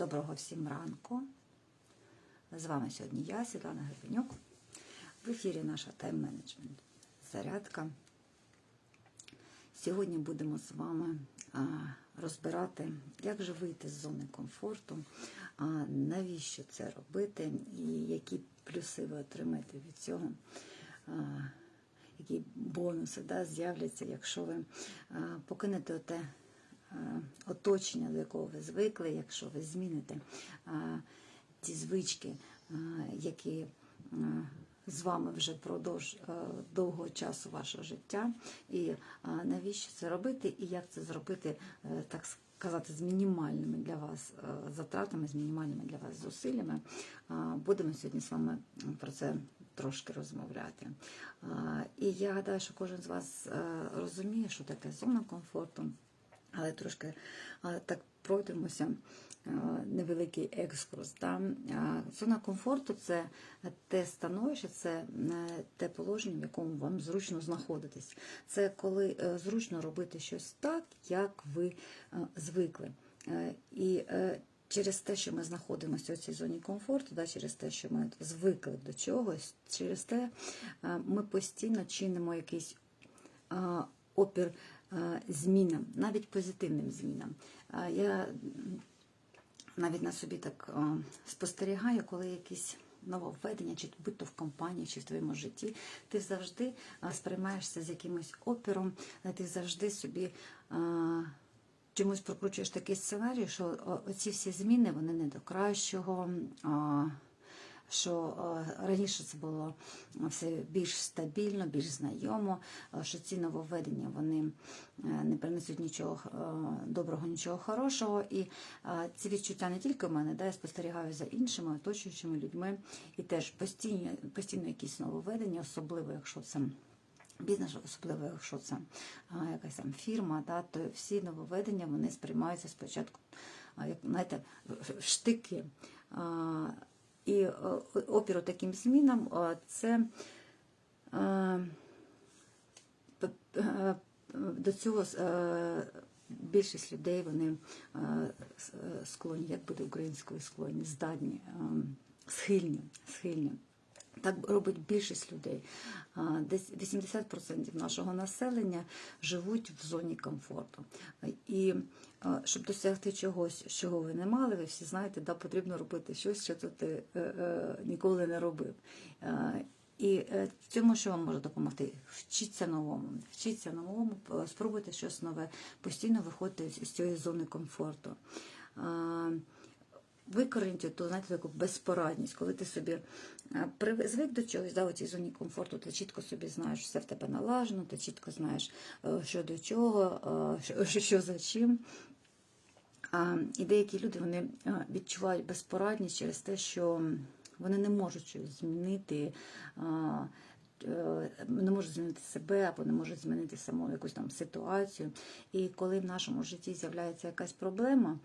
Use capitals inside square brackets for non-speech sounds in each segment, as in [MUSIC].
Доброго всім ранку. З вами сьогодні я, Світлана Гребенюк. В ефірі наша тайм-менеджмент зарядка. Сьогодні будемо з вами розбирати, як же вийти з зони комфорту, навіщо це робити, і які плюси ви отримаєте від цього. Які бонуси да, з'являться, якщо ви покинете те оточення, до якого ви звикли, якщо ви зміните ті звички, які з вами вже впродовж е, довгого часу вашого життя, і навіщо це робити, і як це зробити, е, так сказати, з мінімальними для вас е, затратами, з мінімальними для вас зусиллями. Будемо сьогодні з вами про це трошки розмовляти. І я гадаю, що кожен з вас е, розуміє, що таке зона комфорту, але трошки так пройдемося. Невеликий екскурс. Да? Зона комфорту це те становище, це е, те положення, в якому вам зручно знаходитись. Це коли е, зручно робити щось так, як ви е, звикли. І через те, що ми знаходимося у цій зоні комфорту, да, через те, що ми звикли до чогось, через те ми постійно чинимо якийсь опір змінам, навіть позитивним змінам. Е, Я навіть на собі так е, спостерігаю, коли якісь нововведення, чи будь то в компанії, чи в твоєму житті, ти завжди е, сприймаєшся з якимось опіром, е, ти завжди собі. е, Чомусь прокручуєш такий сценарій, що оці всі зміни вони не до кращого. Що е, раніше це було все більш стабільно, більш знайомо, е, що ці нововведення вони е, не принесуть нічого доброго, нічого хорошого. І ці відчуття не тільки в мене, да, я спостерігаю за іншими оточуючими людьми, і теж постійно, постійно якісь нововведення, особливо якщо це бізнес, особливо якщо це якась там фірма, да, то всі нововведення вони сприймаються спочатку, як знаєте, штики. І е, опіру таким змінам це е, п- е, до цього більшість людей вони склонні, як буде українською склонні, здатні, схильні, схильні. Так робить більшість людей. Десь 80% нашого населення живуть в зоні комфорту. І щоб досягти чогось, чого ви не мали, ви всі знаєте, да, потрібно робити щось, що ти е, е, ніколи не робив. І е, в цьому що вам може допомогти? Вчіться новому, вчіться новому, спробуйте щось нове, постійно виходьте з цієї зони комфорту. А, викорінити ту, знаєте, таку безпорадність, коли ти собі звик до чогось, да, у цій зоні комфорту, ти чітко собі знаєш, все в тебе налажено, ти чітко знаєш, е, що до чого, е, що, що за чим. І деякі люди вони е, відчувають безпорадність через те, що вони не можуть щось змінити, не можуть змінити себе або не можуть змінити саму якусь там ситуацію. І коли в нашому житті з'являється якась проблема,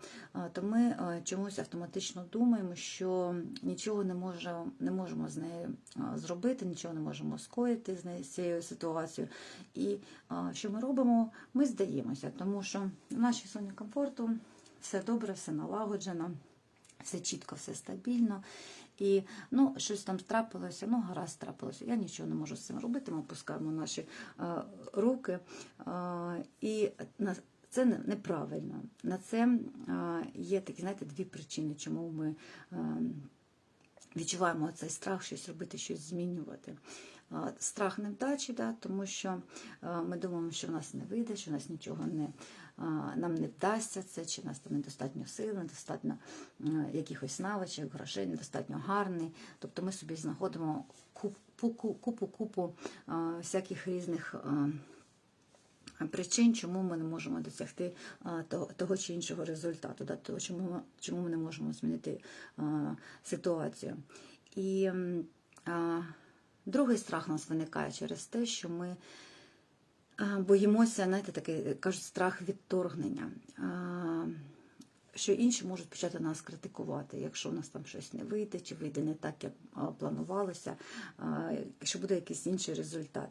то ми е, чомусь автоматично думаємо, що нічого не можемо, не можемо з нею зробити, нічого не можемо скоїти з нею з цією ситуацією. І що ми робимо? Ми здаємося, тому що в нашій зоні комфорту все добре, все налагоджено, все чітко, все стабільно. І ну, щось там трапилося, ну гаразд трапилося. Я нічого не можу з цим робити. Ми опускаємо наші е, руки. Е, і на це неправильно. На це е, є такі, знаєте, дві причини, чому ми е, відчуваємо цей страх щось робити, щось змінювати. Страх невдачі, да, тому що е, ми думаємо, що в нас не вийде, що в нас нічого не, нам не вдасться це, чи в нас там недостатньо сил, недостатньо якихось навичок, грошей, недостатньо гарний. Тобто ми собі знаходимо купу, купу, купу е, всяких різних. Причин, чому ми не можемо досягти того, чи іншого результату, того, чому, чому ми не можемо змінити ситуацію. І другий страх у нас виникає через те, що ми боїмося, знаєте, такий кажуть, страх відторгнення. Що інші можуть почати нас критикувати, якщо у нас там щось не вийде, чи вийде не так, як планувалося, що буде якийсь інший результат.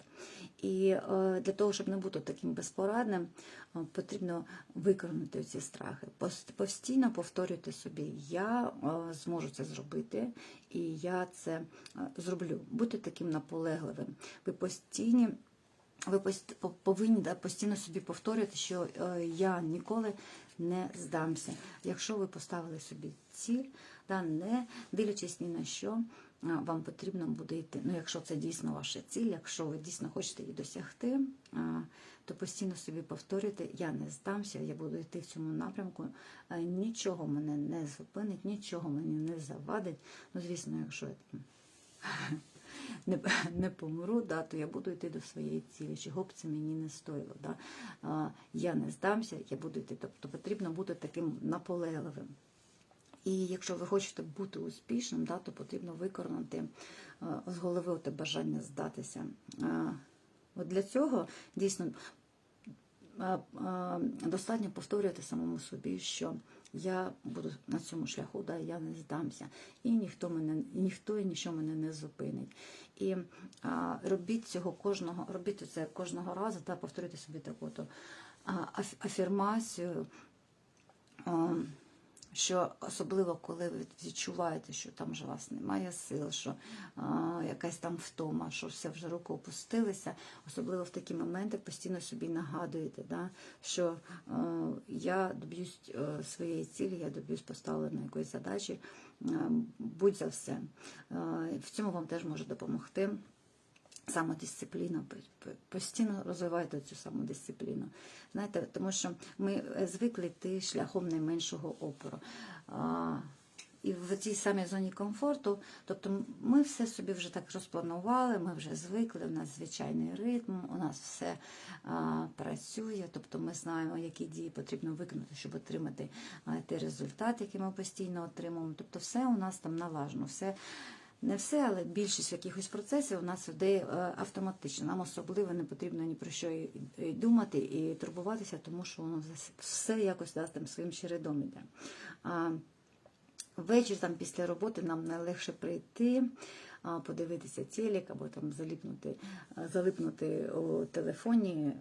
І е, для того, щоб не бути таким безпорадним, е, потрібно виконати ці страхи. Постійно повторюйте собі, я е, зможу це зробити, і я це е, зроблю. Будьте таким наполегливим. Ви постійні. Ви повинні да, постійно собі повторювати, що е, я ніколи не здамся. Якщо ви поставили собі ціль, да, не дивлячись ні на що, вам потрібно буде йти. Ну, якщо це дійсно ваша ціль, якщо ви дійсно хочете її досягти, то постійно собі повторюйте, я не здамся, я буду йти в цьому напрямку. е, Нічого мене не зупинить, нічого мені не завадить. Ну, звісно, якщо я не, [LAUGHS] не помру, да, то я буду йти до своєї цілі. Чого б це мені не стоїло. Да? А, я не здамся, я буду йти. Тобто потрібно бути таким наполегливим. І якщо ви хочете бути успішним, да, то потрібно виконати з голови те бажання здатися. Е, От для цього дійсно достатньо повторювати самому собі, що я буду на цьому шляху, да, я не здамся, і ніхто мене, ніхто і нічого мене не зупинить. І а, робіть цього кожного, робіть це кожного разу, та повторюйте собі таку то, а, афірмацію. А, що особливо, коли ви відчуваєте, що там вже вас немає сил, що а, якась там втома, що все вже руки опустилися, особливо в такі моменти постійно собі нагадуєте, да, що е, я доб'юсь е, своєї цілі, я доб'юсь поставленої якоїсь задачі, е, будь за все. Е, в цьому вам теж може допомогти. Самодисципліна, По- по- постійно розвивайте цю самодисципліну. Знаєте, тому що ми е, звикли йти шляхом найменшого опору. А, і в цій самій зоні комфорту, тобто ми все собі вже так розпланували, ми вже звикли, у нас звичайний ритм, у нас все а, працює, тобто ми знаємо, які дії потрібно виконати, щоб отримати а, ті результати, які ми постійно отримуємо. Тобто все у нас там налажено, все не все, але більшість якихось процесів у нас йде е, автоматично. Нам особливо не потрібно ні про що і думати і турбуватися, тому що воно все- якось да, там своїм чередом іде. А, Ввечері там після роботи нам найлегше прийти, подивитися телек або там заліпнути, залипнути у телефоні.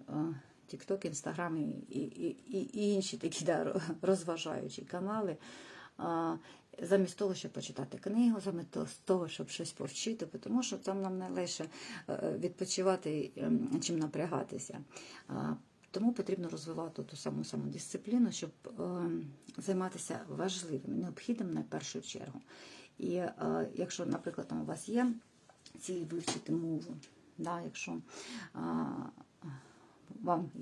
Тікток, Інстаграм і, і, і, і інші такі да, розважаючі канали. Замість того, щоб почитати книгу, замість того, щоб щось повчити, тому що там нам найлегше е, відпочивати, ем, чим напрягатися. Тому потрібно розвивати ту саму самодисципліну, щоб е, займатися важливим, необхідним на першу чергу. І е, якщо, наприклад, там у вас є ціль вивчити мову, да, якщо е, вам е,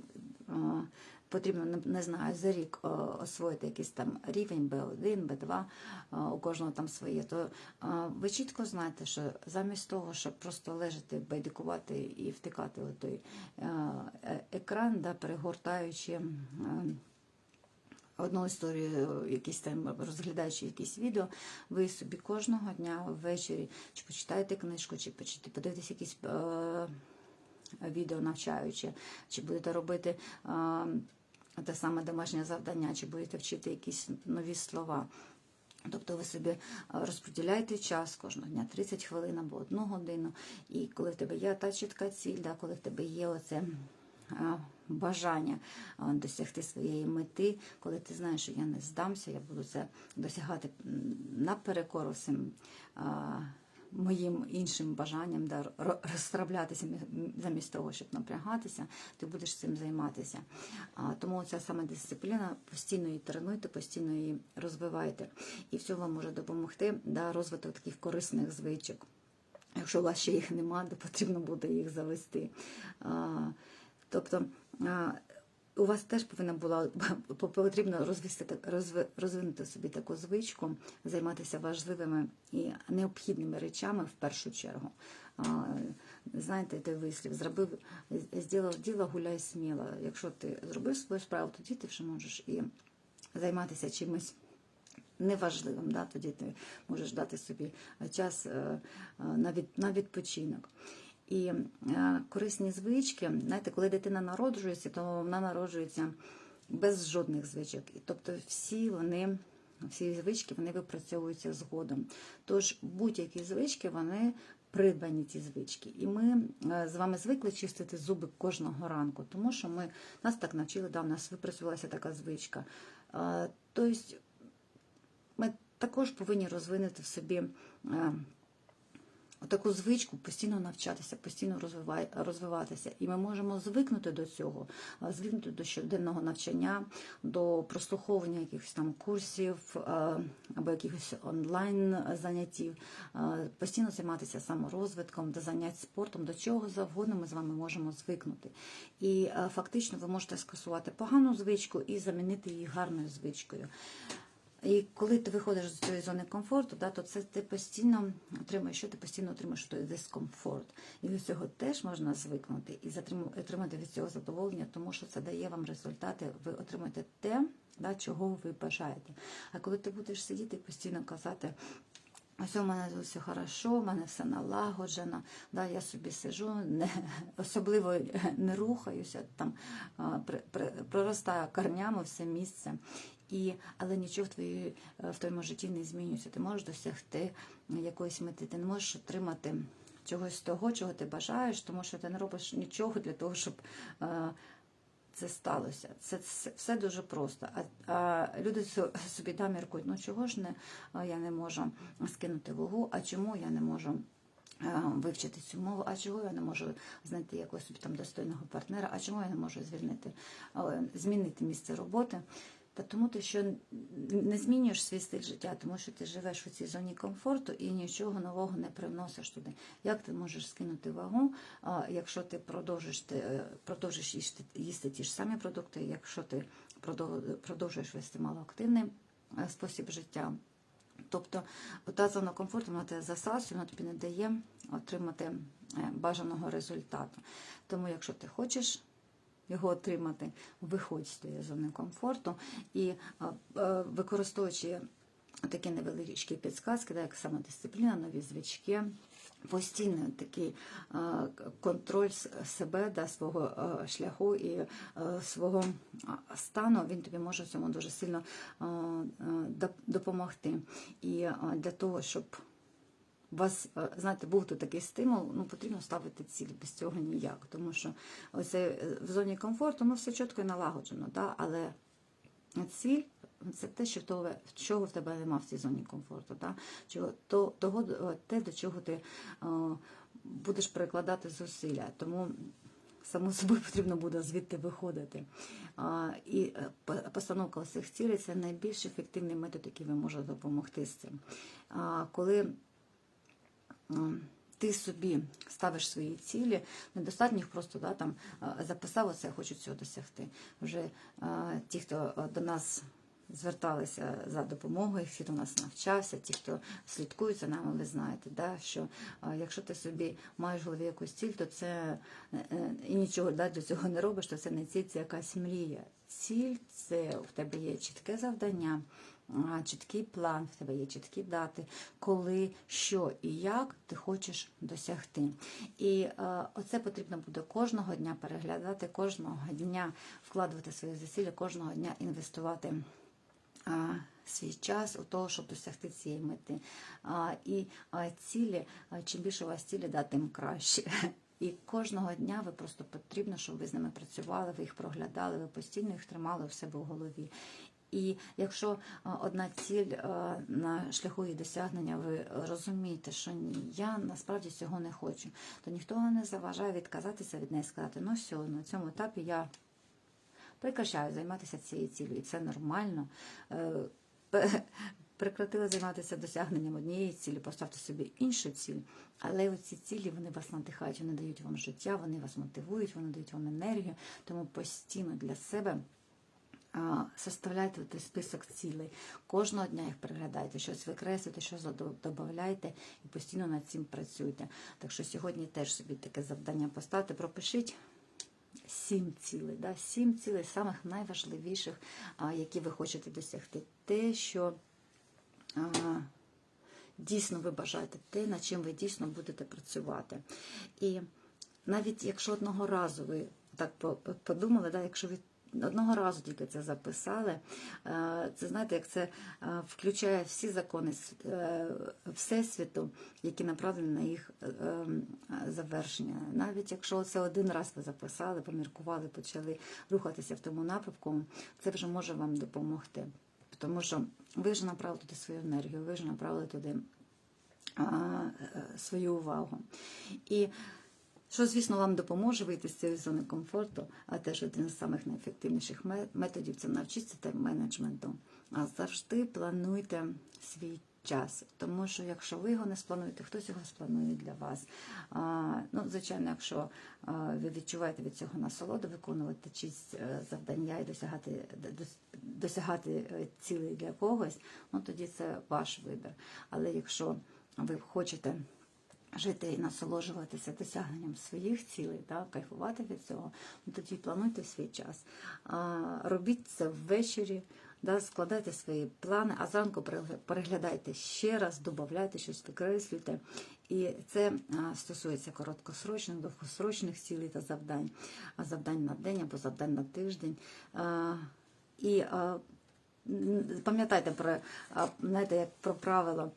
потрібно, не, знаю, за рік е, освоїти якийсь там рівень B1, B2, е, у кожного там своє, то е, ви чітко знаєте, що замість того, щоб просто лежати, байдикувати і втикати у той е, е, екран, да, перегортаючи. е, Одну історію, якісь там розглядаючи якісь відео, ви собі кожного дня ввечері чи почитаєте книжку, чи подивитесь якісь е, відео навчаючи, чи будете робити те саме домашнє завдання, чи будете вчити якісь нові слова. Тобто ви собі розподіляєте час кожного дня 30 хвилин або одну годину, і коли в тебе є та чітка ціль, да, коли в тебе є оце бажання досягти своєї мети, коли ти знаєш, що я не здамся, я буду це досягати наперекор усім моїм іншим бажанням да, ро- розслаблятися замість того, щоб напрягатися, ти будеш цим займатися. А, Тому ця саме дисципліна постійно її тренуйте, постійно її розвивайте. І в цьому вам може допомогти да, розвиток таких корисних звичок. Якщо у вас ще їх нема, то потрібно буде їх завести. А, Тобто у вас теж повинна була [LAUGHS] потрібно розвести розви- розвинути собі таку звичку, займатися важливими і необхідними речами в першу чергу. Знаєте, той вислів зробив, зробив діло, гуляй сміло. Якщо ти зробив свою справу, тоді ти вже можеш і займатися чимось неважливим. Да? Тоді ти можеш дати собі час е, е, на, від, на відпочинок. І е, корисні звички, знаєте, коли дитина народжується, то вона народжується без жодних звичок. І Тобто всі вони. Всі звички вони випрацьовуються згодом. Тож будь-які звички вони придбані ці звички. І ми е, з вами звикли чистити зуби кожного ранку, тому що ми нас так навчили, да, в нас випрацювалася така звичка. Е, Тобто ми також повинні розвинути в собі е, таку звичку постійно навчатися, постійно розвиватися. І ми можемо звикнути до цього, звикнути до щоденного навчання, до прослуховування якихось там курсів або якихось онлайн заняттів, постійно займатися саморозвитком, до занять спортом, до чого завгодно ми з вами можемо звикнути. І фактично ви можете скасувати погану звичку і замінити її гарною звичкою. І коли ти виходиш з цієї зони комфорту, да, то це ти постійно отримуєш, що ти постійно отримуєш той дискомфорт. І до цього теж можна звикнути і отримати від цього задоволення, тому що це дає вам результати. Ви отримаєте те, да, чого ви бажаєте. А коли ти будеш сидіти і постійно казати. Ось у мене все хорошо, в мене все налагоджено. Да, я собі сижу, не, особливо не рухаюся, там проростаю корнями все місце. І, але нічого в, твоїй, е, в твоєму житті не змінюється. Ти можеш досягти якоїсь мети, ти не можеш отримати чогось того, чого ти бажаєш, тому що ти не робиш нічого для того, щоб е, це сталося. Це, це все дуже просто. А, а люди собі да, міркують, ну чого ж не я не можу скинути вагу, а чому я не можу. е, Вивчити цю мову, а чого я не можу знайти якогось там достойного партнера, а чому я не можу звільнити, е, змінити місце роботи? Тому ти що не змінюєш свій стиль життя, тому що ти живеш у цій зоні комфорту і нічого нового не привносиш туди. Як ти можеш скинути вагу, якщо ти продовжиш, е, продовжиш їсти, їсти ті ж самі продукти, якщо ти продовжуєш вести малоактивний е, спосіб життя? Тобто та зона комфорту вона тебе засасує, вона тобі не дає отримати е, бажаного результату. Тому, якщо ти хочеш його отримати, виходь з зони комфорту і а, а, використовуючи такі невеличкі підсказки, як самодисципліна, нові звички. Постійний такий а, контроль себе, да, свого шляху і свого стану, він тобі може цьому дуже сильно допомогти. І для того, щоб вас, е, знаєте, був тут такий стимул, ну потрібно ставити ціль, без цього ніяк. Тому що оце е, в зоні комфорту ну, все чітко і налагоджено, да? але ціль це те, що того, чого в тебе нема в цій зоні комфорту. Да? Чого, то, того, те, до чого ти е, будеш прикладати зусилля. Тому само собою [LAUGHS] потрібно буде звідти виходити. А, і е, по- постановка цих цілей це найбільш ефективний метод, який ви може допомогти з цим. А, коли ти собі ставиш свої цілі, недостатньо їх просто да, там, е, записав, оце я хочу цього досягти. Вже е, ті, хто е, до нас зверталися за допомогою, хто до нас навчався, ті, хто слідкують за нами, ви знаєте, да, що е, якщо ти собі маєш в голові якусь ціль, то це е, е, і нічого да, для цього не робиш, то це не ціль, це якась мрія. Ціль це в тебе є чітке завдання, чіткий план, в тебе є чіткі дати, коли, що і як ти хочеш досягти. І е, оце потрібно буде кожного дня переглядати, кожного дня вкладувати свої зусилля, кожного дня інвестувати. Свій час у того, щоб досягти цієї мети. А, І а, цілі, а, чим більше у вас цілі, да, тим краще. І кожного дня ви просто потрібно, щоб ви з ними працювали, ви їх проглядали, ви постійно їх тримали в себе в голові. І якщо одна ціль на шляху її досягнення, ви розумієте, що ні, я насправді цього не хочу, то ніхто не заважає відказатися від неї, сказати, ну все, на цьому етапі я прекращаю займатися цією цілею, і це нормально. Е, Прекратили займатися досягненням однієї цілі, поставте собі іншу ціль, але оці цілі вони вас надихають, вони дають вам життя, вони вас мотивують, вони дають вам енергію, тому постійно для себе составляйте список цілей. Кожного дня їх переглядайте, щось викреслюйте, щось додавайте і постійно над цим працюйте. Так що сьогодні теж собі таке завдання поставте, пропишіть. Сім цілей, да? сім цілей самих найважливіших, які ви хочете досягти. Те, що а, дійсно ви бажаєте, те, над чим ви дійсно будете працювати. І навіть якщо одного разу ви так по- по- подумали, да, якщо ви одного разу тільки це записали. Е, Це знаєте, як це е, включає всі закони е, Всесвіту, які направлені на їх е, е, завершення. Навіть якщо це один раз ви записали, поміркували, почали рухатися в тому напрямку, це вже може вам допомогти. Тому що ви вже направили туди свою енергію, ви вже направили туди а, свою увагу. І що, звісно, вам допоможе вийти з цієї зони комфорту, а теж один з самих найефективніших ме- методів це навчитися тайм-менеджменту. А завжди плануйте свій час. Тому що якщо ви його не сплануєте, хтось його спланує для вас. А, ну, звичайно, якщо а, ви відчуваєте від цього насолоду, виконувати чиїсь е, завдання і досягати, досягати е, цілей для когось, ну тоді це ваш вибір. Але якщо ви хочете жити і насолоджуватися досягненням своїх цілей, да, кайфувати від цього, ну, тоді плануйте свій час. А, робіть це ввечері, да, складайте свої плани, а зранку переглядайте ще раз, додавайте щось, викреслюйте. І це стосується короткосрочних, довгосрочних цілей та завдань, завдань на день або завдань на тиждень. А, і а, пам'ятайте про, знаєте, як про правило.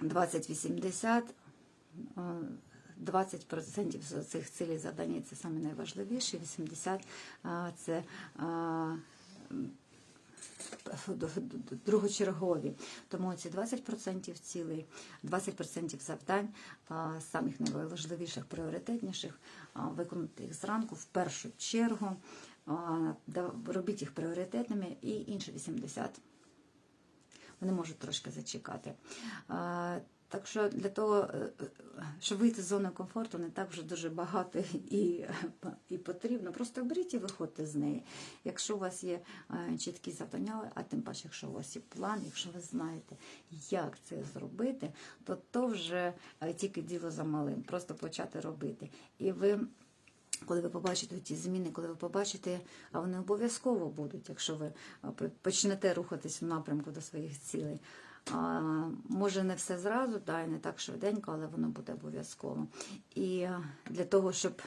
А, 2080, е, 20% з цих цілей завдань це саме найважливіше, 80% е, це е, другочергові. Тому ці 20% цілей, 20% завдань, самих найважливіших, пріоритетніших, виконати їх зранку в першу чергу, робіть їх пріоритетними і інші 80% вони можуть трошки зачекати. Так що для того, е, щоб вийти з зони комфорту, не так вже дуже багато [LAUGHS] і, і потрібно. Просто беріть і виходьте з неї. Якщо у вас є е, чіткі завдання, а тим паче, якщо у вас є план, якщо ви знаєте, як це зробити, то то вже е, тільки діло за малим, просто почати робити. І ви коли ви побачите ті зміни, коли ви побачите, а вони обов'язково будуть, якщо ви почнете рухатись в напрямку до своїх цілей. А, може, не все зразу, да, і не так швиденько, але воно буде обов'язково. І для того, щоб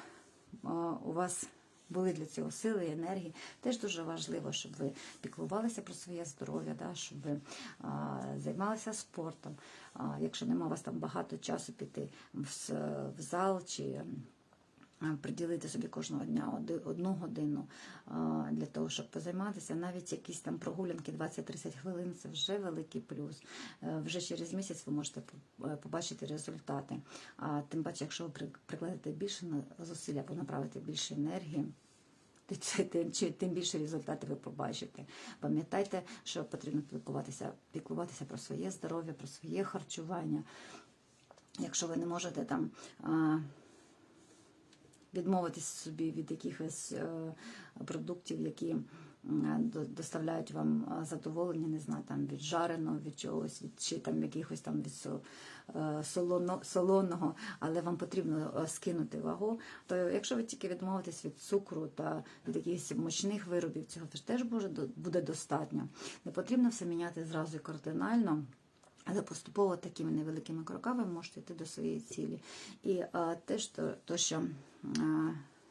а, у вас були для цього сили і енергії, теж дуже важливо, щоб ви піклувалися про своє здоров'я, да, щоб ви а, займалися спортом. А, якщо нема у вас там багато часу піти в, в зал чи приділити собі кожного дня одну годину для того, щоб позайматися. Навіть якісь там прогулянки 20-30 хвилин це вже великий плюс. Е, Вже через місяць ви можете е, побачити результати. А тим паче, якщо ви прикладете більше зусиль або направите більше енергії. тим, більше результати ви побачите. Пам'ятайте, що потрібно піклуватися, піклуватися про своє здоров'я, про своє харчування. Якщо ви не можете там відмовитись собі від якихось е, продуктів, які доставляють вам е, задоволення, не знаю, там від жареного, від чогось, від чи там якихось там від е, солоно, солоного, але вам потрібно скинути вагу, то якщо ви тільки відмовитесь від цукру та від якихось мучних виробів, цього теж буде, достатньо. Не потрібно все міняти зразу і кардинально. Але поступово такими невеликими кроками можете йти до своєї цілі. І а, теж то, то що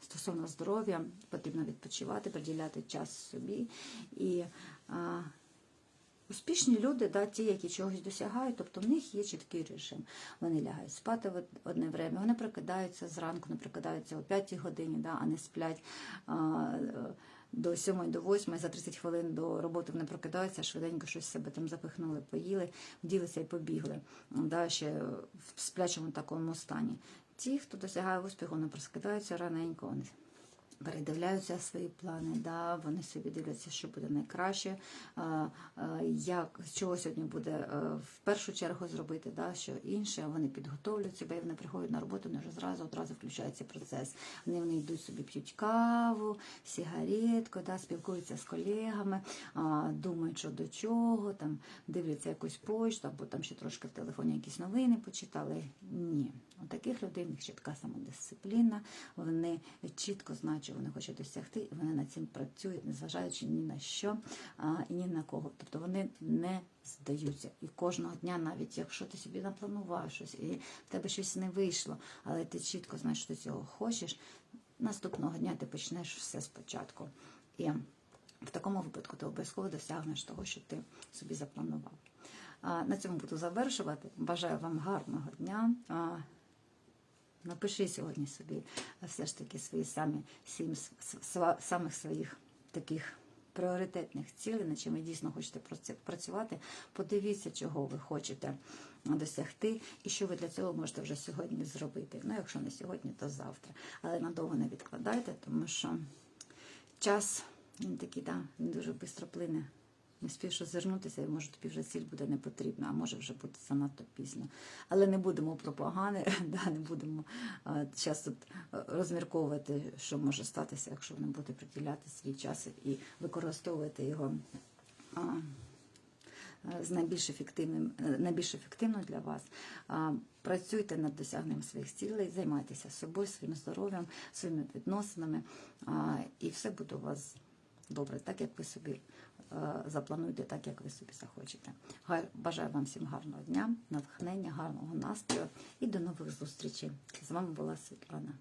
стосовно здоров'я, потрібно відпочивати, приділяти час собі. І а, успішні люди, да, ті, які чогось досягають, тобто в них є чіткий режим. Вони лягають спати в одне время, вони прокидаються зранку, не прокидаються о 5 годині, да, а не сплять. А, е, до 7 до 8, за 30 хвилин до роботи вони прокидаються, швиденько щось себе там запихнули, поїли, вділися і побігли. Да, ще в сплячому такому стані. Ті, хто досягає успіху, вони прокидаються раненько, вони передивляються свої плани, да, вони собі дивляться, що буде найкраще, як, що сьогодні буде е, в першу чергу зробити, да, що інше, вони підготовлюють себе, вони приходять на роботу, вони вже зразу одразу включається процес. Вони, вони йдуть собі, п'ють каву, сигаретку, да, спілкуються з колегами, думають, що до чого, там, дивляться якусь почту, або там ще трошки в телефоні якісь новини почитали. Ні. У таких людей в них чітка самодисципліна, вони чітко знають, що вони хочуть досягти, і вони над цим працюють, незважаючи ні на що і ні на кого. Тобто вони не здаються. І кожного дня, навіть якщо ти собі напланував щось, і в тебе щось не вийшло, але ти чітко знаєш, що ти цього хочеш. наступного дня ти почнеш все спочатку. І в такому випадку ти обов'язково досягнеш того, що ти собі запланував. На цьому буду завершувати. Бажаю вам гарного дня. Напиши сьогодні собі все ж таки свої самі сім самих своїх таких пріоритетних цілей, над чим ви дійсно хочете працювати. Подивіться, чого ви хочете досягти, і що ви для цього можете вже сьогодні зробити. Ну, якщо не сьогодні, то завтра. Але надовго не відкладайте, тому що час він такий, да, він дуже швидко плине. Не спієш озирнутися, і може тобі вже ціль буде не потрібна, а може вже бути занадто пізно. Але не будемо про погане, [LAUGHS] да, не будемо час тут е, розмірковувати, що може статися, якщо не будете приділяти свій час і використовувати його а, е, з найбільш ефективним, е, найбільш ефективно для вас. А, Працюйте над досягненням своїх цілей, займайтеся собою, своїм здоров'ям, своїми відносинами, а, і все буде у вас добре, так як ви собі е, заплануєте, так як ви собі захочете. Бажаю вам всім гарного дня, натхнення, гарного настрою і до нових зустрічей. З вами була Світлана.